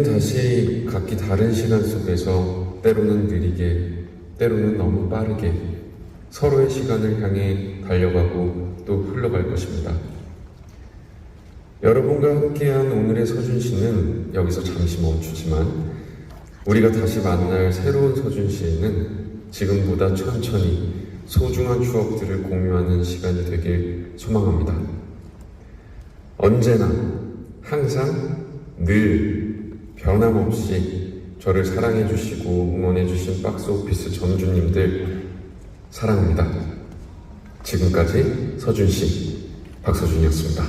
다시 각기 다른 시간 속에서 때로는 느리게, 때로는 너무 빠르게 서로의 시간을 향해 달려가고 또 흘러갈 것입니다. 여러분과 함께한 오늘의 서준 씨는 여기서 잠시 멈추지만 우리가 다시 만날 새로운 서준 씨에는 지금보다 천천히 소중한 추억들을 공유하는 시간이 되길 소망합니다. 언제나 항상 늘 변함없이 저를 사랑해 주시고 응원해 주신 박스 오피스 전주님들 사랑합니다. 지금까지 서준 씨, 박서준이었습니다.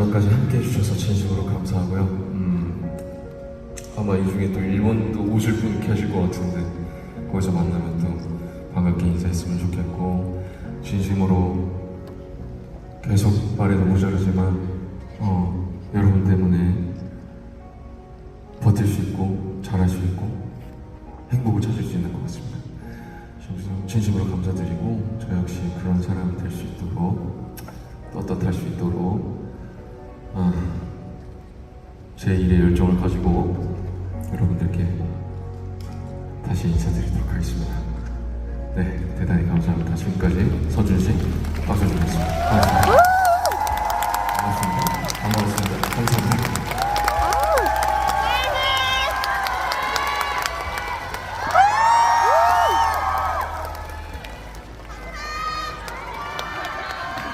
오늘까지 함께 해주셔서 진심으로 감사하고요. 음, 아마 이 중에 또 일본도 오실 분 계실 것 같은데 거기서 만나면 또 반갑게 인사했으면 좋겠고 진심으로 계속 말이 너무 자르지만 어, 여러분 때문에 행복을 찾을 수 있는 것 같습니다. 진심- 진심으로 감사드리고 저 역시 그런 사람이 될 수 있도록 떳떳할 수 있도록 아, 제 일에 열정을 가지고 여러분들께 다시 인사드리도록 하겠습니다. 네, 대단히 감사합니다. 지금까지 서준 씨, 박서준이었습니다. 고맙습니다. 반갑습니다. 반갑습니다. 감사합니다.